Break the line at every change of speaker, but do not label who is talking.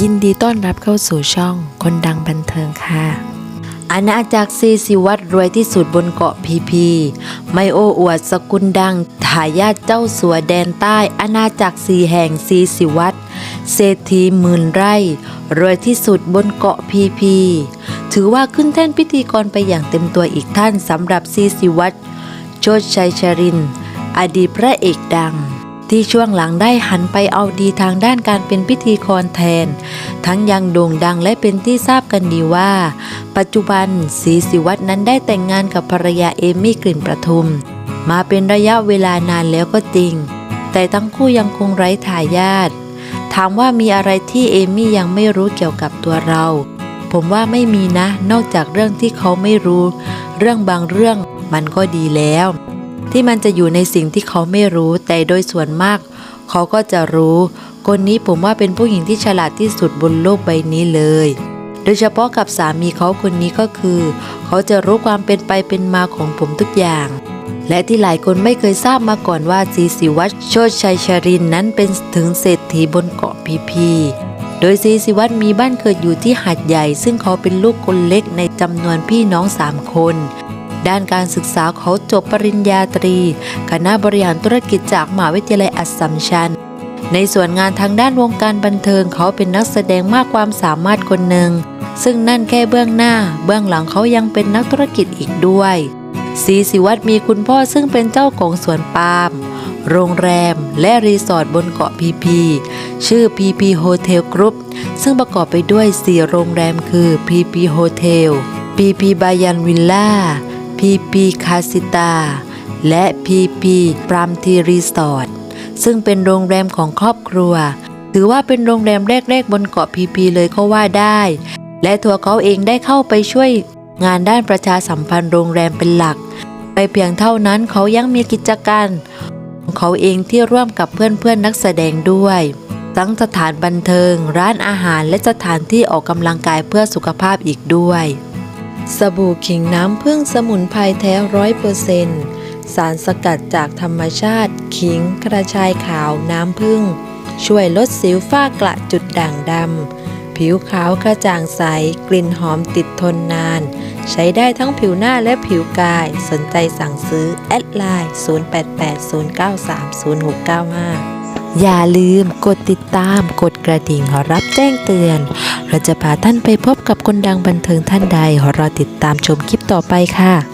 ยินดีต้อนรับเข้าสู่ช่องคนดังบันเทิงค่ะอาณาจักรซีสิวัตรวยที่สุดบนเกาะพีพีไมโออวดสกุลดังทายาทเจ้าสัวแดนใต้อาณาจักรสีแห่งซีสิวัตรเศรษฐีหมื่นไร่ รวยที่สุดบนเกาะพีพีถือว่าขึ้นแท่นพิธีกรไปอย่างเต็มตัวอีกท่านสำหรับซีสิวัตรโชติชัยชริน อดีตพระเอกดัง ที่ช่วงหลังได้หันไปเอาดีทางด้านการเป็นพิธีกรแทน ทั้งยังโด่งดังและเป็นที่ทราบกันดีว่า ปัจจุบันศรีสิวัตรนั้นได้แต่งงานกับภรรยาเอมี่กลิ่นประทุม มาเป็นระยะเวลานานแล้วก็จริง แต่ทั้งคู่ยังคงไร้ทายาทถามว่ามีอะไรที่เอมี่ยังไม่รู้เกี่ยวกับตัวเรา ผมว่าไม่มีนะ นอกจากเรื่องที่เขาไม่รู้ เรื่องบางเรื่องมันก็ดีแล้ว ที่มันจะอยู่ในสิ่งที่เขาไม่รู้ แต่โดยส่วนมาก เขาก็จะรู้ คนนี้ผมว่าเป็นผู้หญิงที่ฉลาดที่สุดบนโลกใบนี้เลย โดยเฉพาะกับสามีเขาคนนี้ก็คือ เขาจะรู้ความเป็นไปเป็นมาของผมทุกอย่างและที่หลายคนไม่เคยทราบมาก่อนว่าซีสิวัตโชตชัยชรินนั้นเป็นถึงเศรษฐีบนเกาะพีพี โดยซีสิวัตมีบ้านเกิดอยู่ที่หาดใหญ่ ซึ่งเขาเป็นลูกคนเล็กในจำนวนพี่น้องสามคน ด้านการศึกษาเขาจบปริญญาตรี คณะบริหารธุรกิจจากมหาวิทยาลัยอัสสัมชัญในส่วนงานทางด้านวงการบันเทิงเขาเป็นนักแสดงมากความสามารถคนหนึ่ง ซึ่งนั่นแค่เบื้องหน้า เบื้องหลังเขายังเป็นนักธุรกิจอีกด้วยศรีสิวัตรมีคุณพ่อซึ่งเป็นเจ้าของสวนปาล์มโรงแรม และรีสอร์ทบนเกาะพีพีชื่อ PP Hotel Group ซึ่งประกอบไปด้วย 4 โรงแรมคือ PP Hotel PP Bayan Villa PP Casita และ PP p r a m t i Resort ซึ่งเป็นโรงแรมของครอบครัว ถือว่าเป็นโรงแรมแรก ๆ บนเกาะพีพีเลยก็ว่าได้ และตัวเขาเองได้เข้าไปช่วยงานด้านประชาสัมพันธ์โรงแรมเป็นหลัก ไปเพียงเท่านั้นเขายังมีกิจการของเขาเองที่ร่วมกับเพื่อนๆนักแสดงด้วยทั้งสถานบันเทิง ร้านอาหารและสถานที่ออกกำลังกายเพื่อสุขภาพอีกด้วย สบู่ขิงน้ำผึ้งสมุนไพรแท้ร้อยเปอร์เซนต์สารสกัดจากธรรมชาติ ขิงกระชายขาวน้ำผึ้งช่วยลดสิวฝ้ากระจุดด่างดำ ผิวขาวกระจ่างใส กลิ่นหอมติดทนนาน ใช้ได้ทั้งผิวหน้าและผิวกาย สนใจสั่งซื้อ แอดไลน์ 0880930695 อย่าลืมกดติดตามกดกระดิ่งรับแจ้งเตือน เราจะพาท่านไปพบกับคนดังบันเทิงท่านใดรอติดตามชมคลิปต่อไปค่ะ